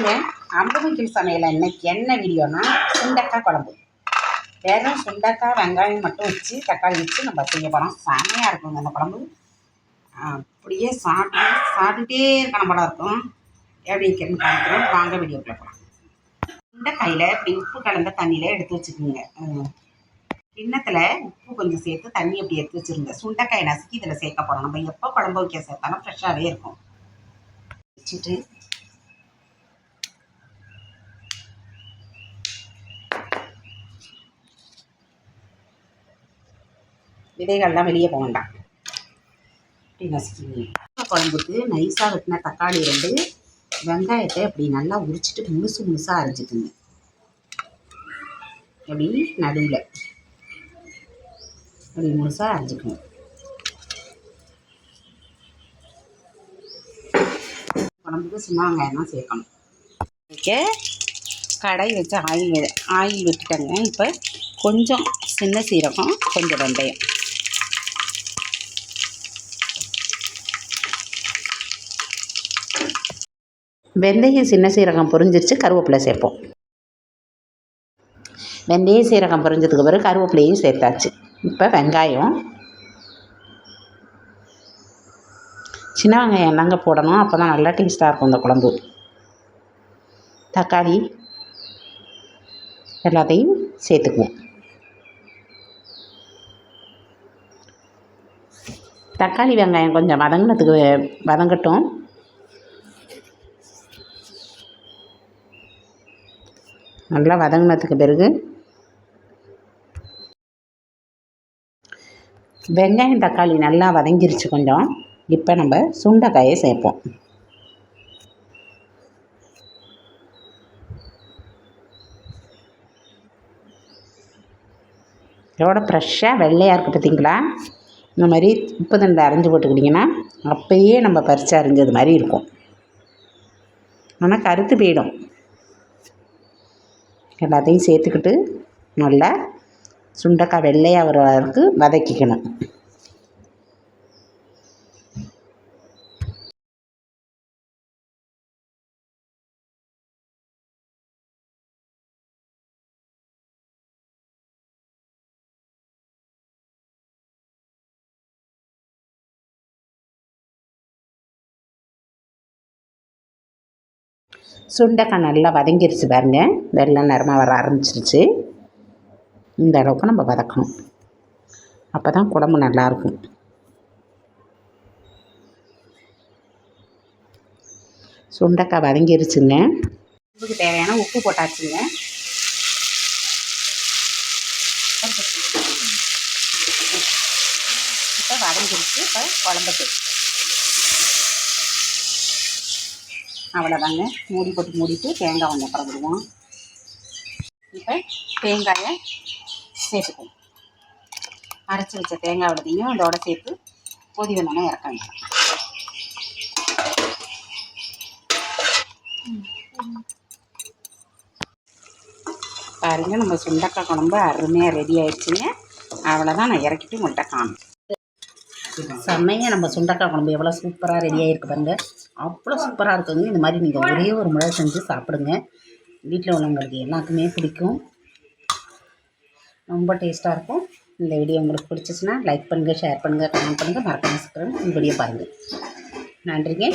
வணக்கங்க அம்புமிக்கில் சமையல் இன்னைக்கு என்ன வீடியோனா சுண்டக்காய் குழம்பு. வெறும் சுண்டக்காய் வெங்காயம் மட்டும் வச்சு தக்காளி வச்சு நம்ம செய்ய போகிறோம் செமையாக இருக்குங்க அந்த குழம்பு. அப்படியே சாப்பிட்டு சாப்பிட்டுட்டே இருக்கணும் போல இருக்கும். எப்படி வைக்கிறேன்னு காமிக்கிறோம் வாங்க வீடியோக்குள்ள போகலாம் சுண்டைக்காயில் இப்படி உப்பு கலந்த தண்ணியில் எடுத்து வச்சுக்கோங்க. கிண்ணத்தில் உப்பு கொஞ்சம் சேர்த்து தண்ணி அப்படி எடுத்து வச்சுருங்க. சுண்டைக்காய் நசுக்கி இதில் சேர்க்க போகிறோம் நம்ம எப்போ குழம்பு வைக்க சேர்த்தாலும் ஃப்ரெஷ்ஷாகவே இருக்கும். வச்சுட்டு விதைகள்லாம் வெளியே போக வேண்டாம். அப்படி நசுக்கிங்க குழம்புக்கு நைஸாக வெட்டின தக்காளி ரெண்டு வெங்காயத்தை அப்படி நல்லா உரிச்சிட்டு முழுசு முழுசாக அரைச்சிட்டுங்க அப்படி நடுவில். அப்படி முழுசாக அரைச்சிக்கணும் குழம்புக்கு சின்ன வெங்காயம் தான் சேர்க்கணும். வைக்க கடாய் வச்சு ஆயில் ஆயில் விட்டுட்டேங்க. இப்போ கொஞ்சம் சின்ன சீரகம் கொஞ்சம் வெந்தயம். வெந்தயம் சின்ன சீரகம் பொரிஞ்சிருச்சு கருவேப்பிலை சேர்ப்போம். வெந்தயம் சீரகம் பொரிஞ்சதுக்கு பிறகு கருவேப்பிலையும் சேர்த்தாச்சு. இப்போ வெங்காயம். சின்ன வெங்காயம் என்னங்க போடணும் அப்போ தான் நல்லா டேஸ்ட்டாக இருக்கும் இந்த குழம்பு. தக்காளி எல்லாத்தையும் சேர்த்துக்குவோம். தக்காளி வெங்காயம் கொஞ்சம் வதங்கினதுக்கு வதங்கட்டும். நல்லா வதங்கினதுக்கு பிறகு வெங்காயம் தக்காளி நல்லா வதங்கிருச்சு கொஞ்சம். இப்போ நம்ம சுண்டைக்காயை சேர்ப்போம். எவ்வளோ ஃப்ரெஷ்ஷாக வெள்ளையாக இருக்குது பார்த்தீங்களா இந்த மாதிரி உப்பு தண்டை அரைஞ்சி போட்டுக்கிட்டிங்கன்னா அப்போயே நம்ம பறித்து அரைஞ்சது மாதிரி இருக்கும். ஆனால் கருத்து போயிடும். எல்லாத்தையும் சேர்த்துக்கிட்டு நல்லா சுண்டக்காய் வெள்ளையாக வர வரைக்கும் வதக்கிக்கணும். சுண்டைக்காய் நல்லா வதங்கிருச்சு பாருங்க. வெள்ளை நிறமாக வர ஆரம்பிச்சிருச்சு. இந்த அளவுக்கு நம்ம வதக்கணும். அப்போ தான் குழம்பு நல்லாயிருக்கும் சுண்டைக்காய் வதங்கிருச்சுங்க. உப்புக்கு தேவையான உப்பு போட்டாச்சுங்க. இப்போ வதங்கிருச்சு. இப்போ குழம்புக்கு அவ்வளோதாங்க மூடி போட்டு மூடிட்டு தேங்காய் கொஞ்சம் அப்புறம் இப்போ தேங்காயை சேர்த்துக்கணும் அரைச்சி வச்ச தேங்காய் அதோட இதோட சேர்த்து கொதி வந்தோடனே இறக்க வேண்டாம் பாருங்க நம்ம சுண்டக்காய் குழம்பு அருமையாக ரெடி ஆயிடுச்சுங்க. அவ்வளோதான் நான் இறக்கிட்டு உங்கள்கிட்ட காணும் செம்மையாக நம்ம சுண்டக்காய் குழம்பு எவ்வளோ சூப்பராக ரெடி ஆகிருக்கு பாருங்கள் அவ்வளோ சூப்பராக இருக்குங்க. இந்த மாதிரி நீங்கள் ஒரே ஒரு முறை செஞ்சு சாப்பிடுங்க. வீட்டில் உள்ளவங்களுக்கு எல்லாத்துக்குமே பிடிக்கும். ரொம்ப டேஸ்ட்டாக இருக்கும். இந்த வீடியோ உங்களுக்கு பிடிச்சிச்சின்னா லைக் பண்ணுங்கள் ஷேர் பண்ணுங்கள் கமெண்ட் பண்ணுங்கள் மறக்காம சப்ஸ்கிரைப் இந்த வீடியோ பாருங்கள் நன்றிங்க.